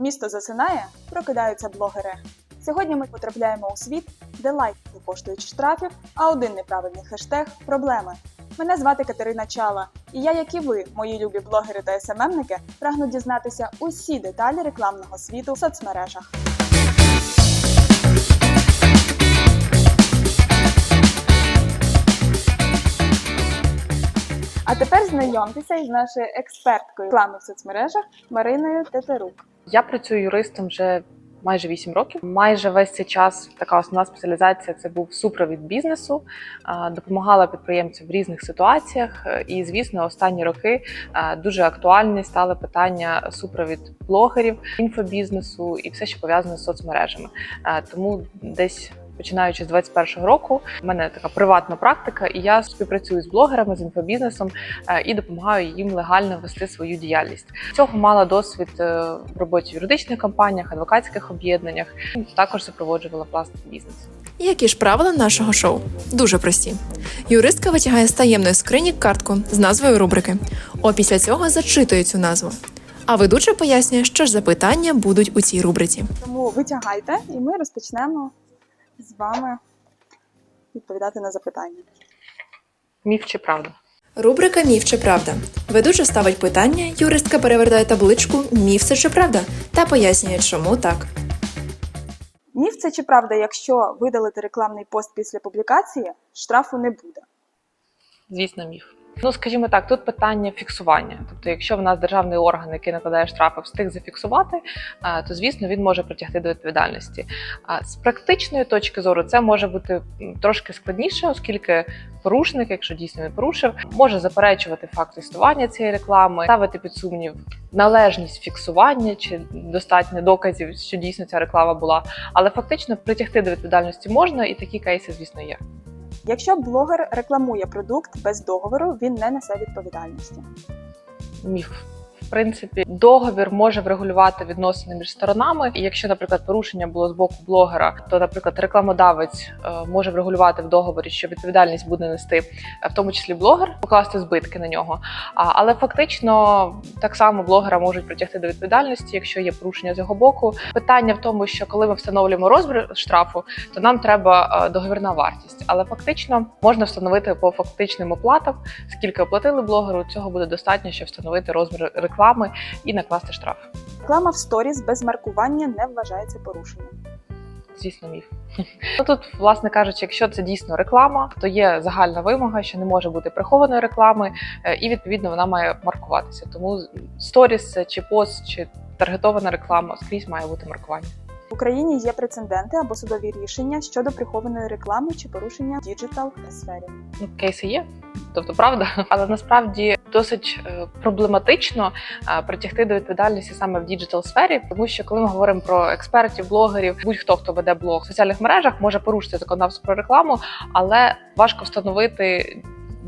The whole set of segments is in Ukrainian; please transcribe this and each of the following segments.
Місто засинає, прокидаються блогери. Сьогодні ми потрапляємо у світ, де лайки коштують штрафів, а один неправильний хештег проблеми. Мене звати Катерина Чала, і я, як і ви, мої любі блогери та СММники, прагну дізнатися усі деталі рекламного світу в соцмережах. А тепер знайомтеся із нашою експерткою реклами в соцмережах Мариною Тетерук. Я працюю юристом вже майже 8 років. Майже весь цей час така основна спеціалізація це був супровід бізнесу, допомагала підприємцям в різних ситуаціях. І, звісно, останні роки дуже актуальні стали питання супровід блогерів, інфобізнесу і все, що пов'язане з соцмережами. Тому десь. Починаючи з 21-го року, в мене така приватна практика, і я співпрацюю з блогерами з інфобізнесом е, і допомагаю їм легально вести свою діяльність. Цього мала досвід е, в роботі в юридичних компаніях, адвокатських об'єднаннях. Також супроводжувала власний бізнес. Які ж правила нашого шоу? Дуже прості. Юристка витягає з таємної скрині картку з назвою рубрики. О після цього зачитує цю назву. А ведуча пояснює, що ж запитання будуть у цій рубриці. Тому витягайте, і ми розпочнемо з вами відповідати на запитання. Міф чи правда? Рубрика Міф чи правда. Ведуча ставить питання, юристка перевертає табличку Міф це чи правда та пояснює, чому так. Міф це чи правда, якщо видалити рекламний пост після публікації, штрафу не буде. Звісно, міф. Ну, скажімо так, тут питання фіксування. Тобто, якщо в нас державний орган, який накладає штрафи, встиг зафіксувати, е, то звісно він може притягти до відповідальності. А з практичної точки зору це може бути трошки складніше, оскільки порушник, якщо дійсно він порушив, може заперечувати факт існування цієї реклами, ставити під сумнів належність фіксування чи достатньо доказів, що дійсно ця реклама була. Але фактично притягти до відповідальності можна, і такі кейси, звісно, є. Якщо блогер рекламує продукт без договору, він не несе відповідальності. міф. Принципі, договір може врегулювати відносини між сторонами. І якщо, наприклад, порушення було з боку блогера, то, наприклад, рекламодавець е, може врегулювати в договорі, що відповідальність буде нести е, в тому числі блогер, покласти збитки на нього. Але фактично так само блогера можуть притягти до відповідальності, якщо є порушення з його боку. Питання в тому, що коли ми встановлюємо розмір штрафу, то нам треба е, договірна вартість. Але фактично можна встановити по фактичним оплатам, скільки оплатили блогеру. Цього буде достатньо, щоб встановити розмір реклами і накласти штраф. Реклама в сторіс без маркування не вважається порушенням. Звісно, міф. Ну, Тут, власне кажучи, якщо це дійсно реклама, то є загальна вимога, що не може бути прихованої реклами, е, і відповідно вона має маркуватися. Тому сторіс чи пост, чи таргетована реклама скрізь має бути маркування. В Україні є прецеденти або судові рішення щодо прихованої реклами чи порушення діджитал сфері. Ну, кейси є, тобто правда, але насправді досить е, проблематично е, притягти до відповідальності саме в діджитал сфері, тому що коли ми говоримо про експертів, блогерів, будь-хто хто веде блог в соціальних мережах, може порушити законодавство про рекламу, але важко встановити.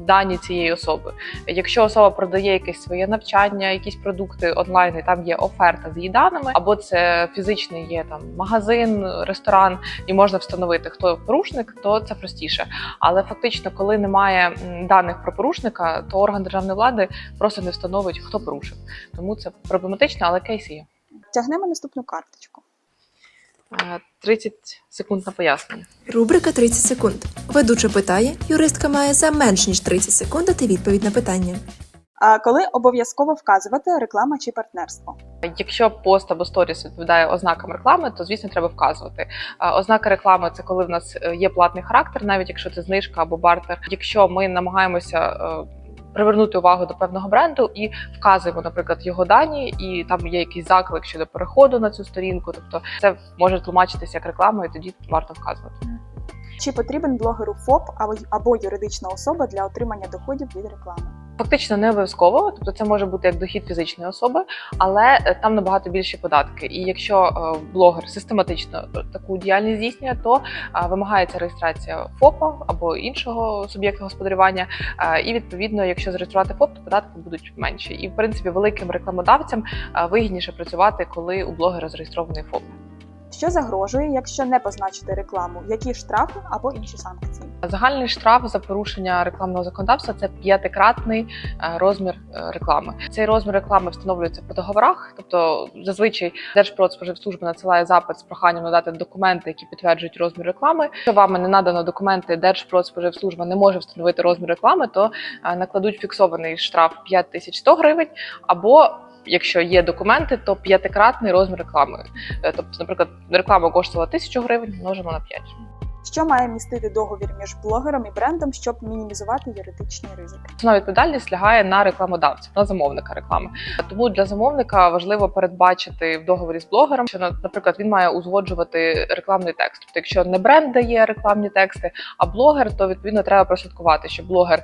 Дані цієї особи, якщо особа продає якесь своє навчання, якісь продукти онлайн, і там є оферта з її даними, або це фізичний є там магазин, ресторан, і можна встановити, хто порушник, то це простіше. Але фактично, коли немає даних про порушника, то орган державної влади просто не встановить, хто порушив. Тому це проблематично, але кейси є. Тягнемо наступну карточку. Е, 30 секунд на пояснення. Рубрика 30 секунд. Ведуча питає, юристка має за менш ніж 30 секунд дати відповідь на питання. А коли обов'язково вказувати реклама чи партнерство? Якщо пост або сторіс відповідає ознакам реклами, то звісно треба вказувати. Ознака реклами це коли в нас е, є платний характер, навіть якщо це знижка або бартер. Якщо ми намагаємося е, привернути увагу до певного бренду і вказуємо, наприклад, його дані, і там є якийсь заклик щодо переходу на цю сторінку. Тобто це може тлумачитися як реклама, і тоді варто вказувати. Чи потрібен блогеру ФОП або, юридична особа для отримання доходів від реклами? Фактично не обов'язково, тобто це може бути як дохід фізичної особи, але е, там набагато більші податки. І якщо е, блогер систематично таку діяльність здійснює, то е, вимагається реєстрація ФОПа або іншого суб'єкта господарювання. Е, І відповідно, якщо зареєструвати ФОП, то податки будуть менші. І в принципі великим рекламодавцям е, вигідніше працювати, коли у блогера зареєстрований ФОП. Що загрожує, якщо не позначити рекламу? Які штрафи або інші санкції? Загальний штраф за порушення рекламного законодавства це п'ятикратний е, розмір е, реклами. Цей розмір реклами встановлюється по договорах, тобто зазвичай Держпродспоживслужба надсилає запит з проханням надати документи, які підтверджують розмір реклами. Якщо вам не надано документи, Держпродспоживслужба не може встановити розмір реклами, то е, накладуть фіксований штраф 5100 гривень або Якщо є документи, то п'ятикратний розмір реклами. Е, Тобто, наприклад, реклама коштувала 1000 гривень, множимо на 5. Що має містити договір між блогером і брендом, щоб мінімізувати юридичний ризик? Основна відповідальність лягає на рекламодавця, на замовника реклами. Тому для замовника важливо передбачити в договорі з блогером, що на- наприклад він має узгоджувати рекламний текст. Тобто, якщо не бренд дає рекламні тексти, а блогер, то відповідно треба прослідкувати, щоб блогер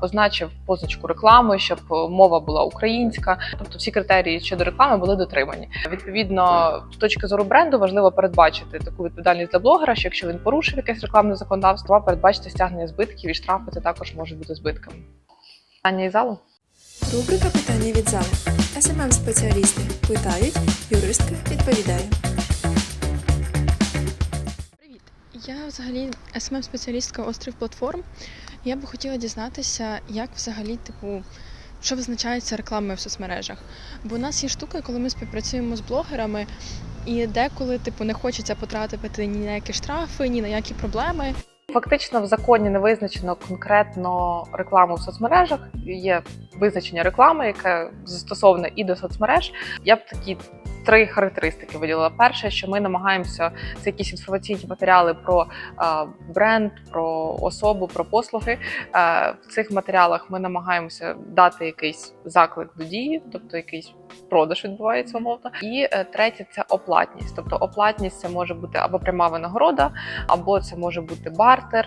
позначив позначку реклами, щоб е, мова була українська. Тобто всі критерії щодо реклами були дотримані. Відповідно, з точки зору бренду важливо передбачити таку відповідальність для блогера, що якщо він порушив якесь рекламне законодавство, передбачити стягнення збитків і штрафи це також можуть бути збитками. Питання із залу? Рубрика питання від зали. СММ спеціалісти питають, юристка відповідає. Привіт! Я взагалі smm спеціалістка острів платформ. Я би хотіла дізнатися, як взагалі, типу, що визначається рекламою в соцмережах. Бо у нас є штука, коли ми співпрацюємо з блогерами, і деколи, типу, не хочеться потрапити ні на які штрафи, ні на які проблеми. Фактично в законі не визначено конкретно рекламу в соцмережах. Є визначення реклами, яке застосоване і до соцмереж. Я б такі три характеристики виділила. Перше, що ми намагаємося це якісь інформаційні матеріали про е, бренд, про особу, про послуги. Е, в цих матеріалах ми намагаємося дати якийсь заклик до дії, тобто якийсь продаж відбувається умовно. І е, третє це оплатність. Тобто оплатність це може бути або пряма винагорода, або це може бути бартер,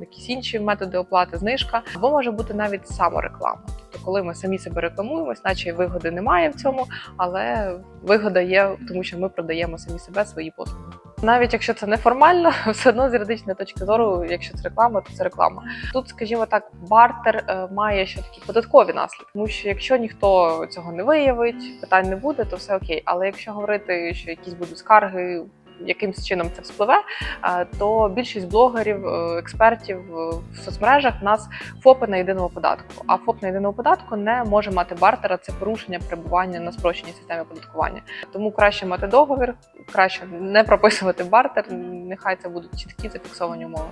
якісь інші методи оплати, знижка, або може бути навіть самореклама. Тобто, коли ми самі себе рекламуємось, наче вигоди немає в цьому, але вигода є, тому що ми продаємо самі себе свої послуги. Навіть якщо це неформально, все одно з юридичної точки зору, якщо це реклама, то це реклама. Тут, скажімо так, бартер е, має ще такі податкові наслідки, тому що якщо ніхто цього не виявить, питань не буде, то все окей. Але якщо говорити, що якісь будуть скарги. Якимсь чином це вспливе, е, то більшість блогерів, е, експертів е, в соцмережах в нас ФОПи на єдиному податку. А ФОП на єдиному податку не може мати бартера. Це порушення перебування на спрощеній системі оподаткування. Тому краще мати договір, краще не прописувати бартер. Нехай це будуть чіткі зафіксовані умови.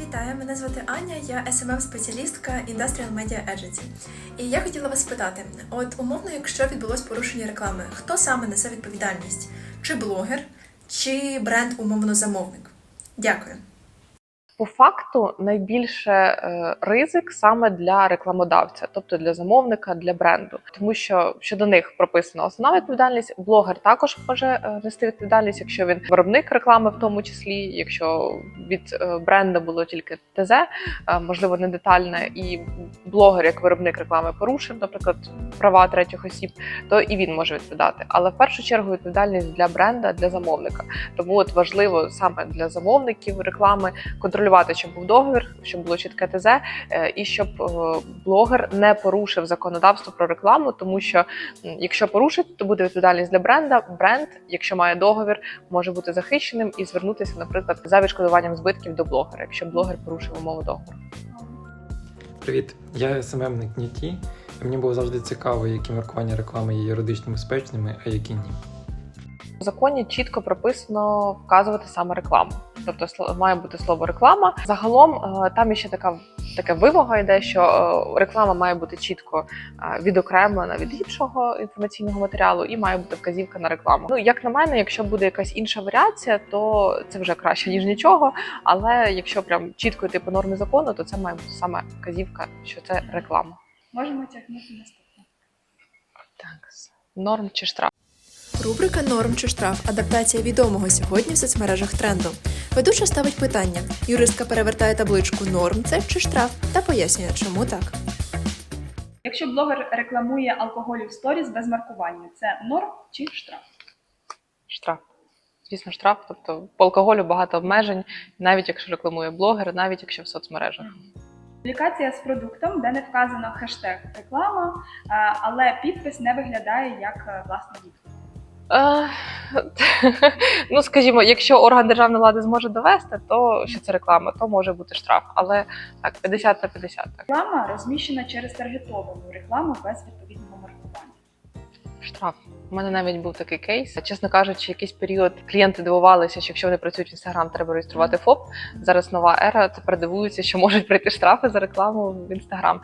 Вітаю, мене звати Аня, я smm спеціалістка Industrial Media Agency. І я хотіла вас спитати: от умовно, якщо відбулось порушення реклами, хто саме несе відповідальність? Чи блогер, чи бренд умовно замовник? Дякую. По факту найбільше е, ризик саме для рекламодавця, тобто для замовника, для бренду, тому що щодо них прописана основна відповідальність. Блогер також може е, нести відповідальність, якщо він виробник реклами, в тому числі, якщо від е, бренду було тільки ТЗ, можливо, не детальне, і блогер як виробник реклами порушив, наприклад, права третіх осіб, то і він може відповідати. Але в першу чергу відповідальність для бренда, для замовника. Тому от важливо саме для замовників реклами контролювати, щоб був договір, щоб було чітке ТЗ, е, і щоб е, блогер не порушив законодавство про рекламу, тому що якщо порушить, то буде відповідальність для бренда. Бренд, якщо має договір, може бути захищеним і звернутися, наприклад, за відшкодуванням збитків до блогера, якщо блогер порушив умови договору. Привіт, я СММник НІТі. Мені було завжди цікаво, які маркування реклами є юридично безпечними, а які ні. В законі чітко прописано вказувати саме рекламу. Тобто має бути слово реклама. Загалом е, там ще така така вимога йде, що е, реклама має бути чітко е, відокремлена від іншого інформаційного матеріалу, і має бути вказівка на рекламу. Ну як на мене, якщо буде якась інша варіація, то це вже краще ніж нічого. Але якщо прям чітко йти по нормі закону, то це має бути саме вказівка, що це реклама. Можемо тягнути наступне. Так, норм чи штраф. Рубрика Норм чи штраф адаптація відомого сьогодні в соцмережах тренду. Ведуча ставить питання. Юристка перевертає табличку Норм це чи штраф та пояснює, чому так. Якщо блогер рекламує алкоголь в сторіс без маркування, це норм чи штраф? Штраф. Звісно, штраф. Тобто по алкоголю багато обмежень, навіть якщо рекламує блогер, навіть якщо в соцмережах. Публікація з продуктом, де не вказано хештег реклама, але підпис не виглядає як е, власне відгук. Е, ну, скажімо, якщо орган державної влади зможе довести, то що це реклама, то може бути штраф. Але так, 50 на 50. Так. Реклама розміщена через таргетовану рекламу без відповідного маркування. Штраф. У мене навіть був такий кейс. Чесно кажучи, якийсь період клієнти дивувалися, що якщо вони працюють в інстаграм, треба реєструвати ФОП. Зараз нова ера. Тепер дивуються, що можуть прийти штрафи за рекламу в інстаграм.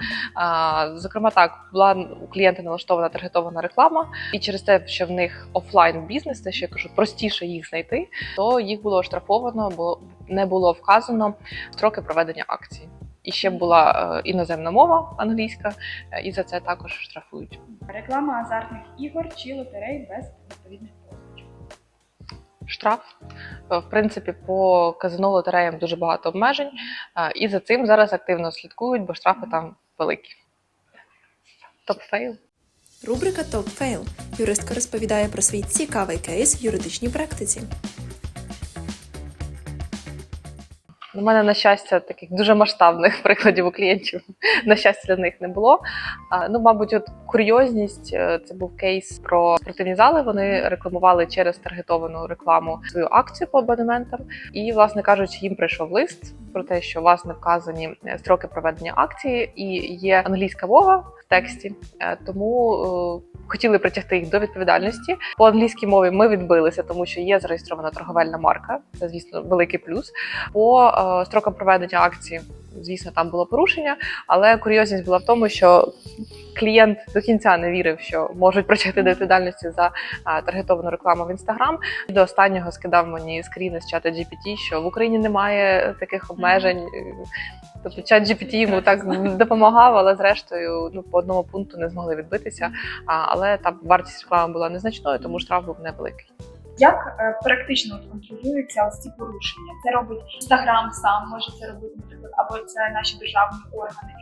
Зокрема, так була у клієнта налаштована таргетована реклама, і через те, що в них офлайн бізнес, те, що я кажу, простіше їх знайти, то їх було оштрафовано, бо не було вказано строки проведення акції. І ще була е, іноземна мова англійська, е, і за це також штрафують. Реклама азартних ігор чи лотерей без відповідних позначок. штраф. Е, В принципі, по казино лотереям дуже багато обмежень, і за цим зараз активно слідкують, бо штрафи там великі. Топ фейл. Рубрика Топ Фейл. Юристка розповідає про свій цікавий кейс в юридичній практиці. У мене, на щастя, таких дуже масштабних прикладів у клієнтів, на щастя, для них не було. Ну, мабуть, от курйозність е, це був кейс про спортивні зали. Вони рекламували через таргетовану рекламу свою акцію по абонементам. І, власне кажучи, їм прийшов лист про те, що власне вказані е, строки проведення акції, і є англійська мова в тексті, Е, тому хотіли притягти їх до відповідальності. По англійській мові ми відбилися, тому що є зареєстрована торговельна марка. Це, звісно, великий плюс. По строкам проведення акції, звісно, там було порушення, але курйозність була в тому, що клієнт до кінця не вірив, що можуть притягти до відповідальності за таргетовану рекламу в інстаграм. До останнього скидав мені скріни з чата GPT, що в Україні немає таких обмежень. Тобто чат GPT йому так допомагав, але зрештою ну по одному пункту не змогли відбитися. Але там вартість реклами була незначною, тому штраф був невеликий. Як е, практично контролюються ось ці порушення? Це робить Інстаграм сам, може це робити, наприклад, або це наші державні органи.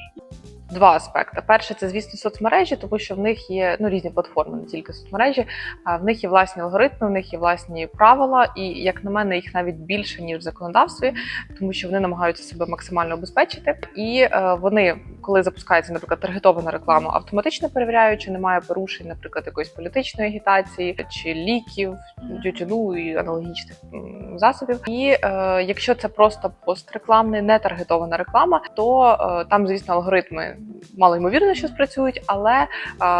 Два аспекти. Перше, це звісно соцмережі, тому що в них є ну різні платформи, не тільки соцмережі. А в них є власні алгоритми, в них є власні правила, і як на мене, їх навіть більше ніж в законодавстві, тому що вони намагаються себе максимально обезпечити. І е, вони, коли запускається, наприклад, таргетована реклама, автоматично перевіряють, чи немає порушень, наприклад, якоїсь політичної агітації чи ліків, тютюну і аналогічних засобів. І е, якщо це просто пострекламний, не таргетована реклама, то е, там, звісно, алгоритми мало ймовірно, що спрацюють, але е,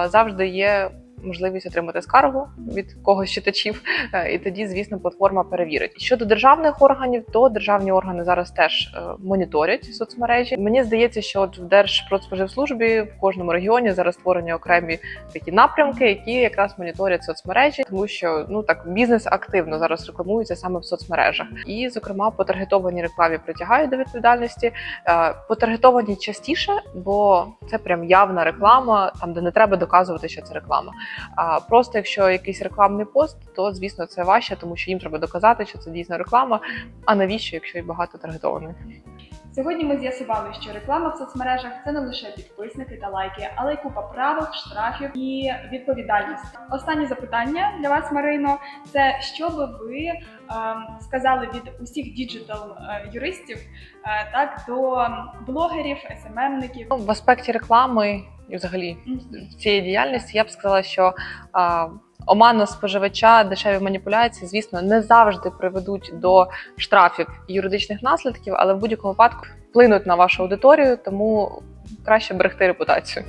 завжди є. Можливість отримати скаргу від когось читачів, е, і тоді, звісно, платформа перевірить. Щодо державних органів, то державні органи зараз теж е, моніторять соцмережі. Мені здається, що от в Держпродспоживслужбі в кожному регіоні зараз створені окремі такі напрямки, які якраз моніторять соцмережі, тому що ну так бізнес активно зараз рекламується саме в соцмережах, і зокрема по таргетованій рекламі притягають до відповідальності. Е, По таргетованій частіше, бо це прям явна реклама, там де не треба доказувати, що це реклама. А просто якщо якийсь рекламний пост, то звісно це важче, тому що їм треба доказати, що це дійсно реклама. А навіщо, якщо і багато таргетованих? Сьогодні ми з'ясували, що реклама в соцмережах це не лише підписники та лайки, але й купа правил, штрафів і відповідальність. Останнє запитання для вас, Марино, це що би ви ем, сказали від усіх діджитал е, юристів е, так до блогерів, СММників? Ну, в аспекті реклами і взагалі цієї діяльності я б сказала, що а, омана споживача, дешеві маніпуляції, звісно, не завжди приведуть до штрафів і юридичних наслідків, але в будь-якому випадку вплинуть на вашу аудиторію, тому краще берегти репутацію.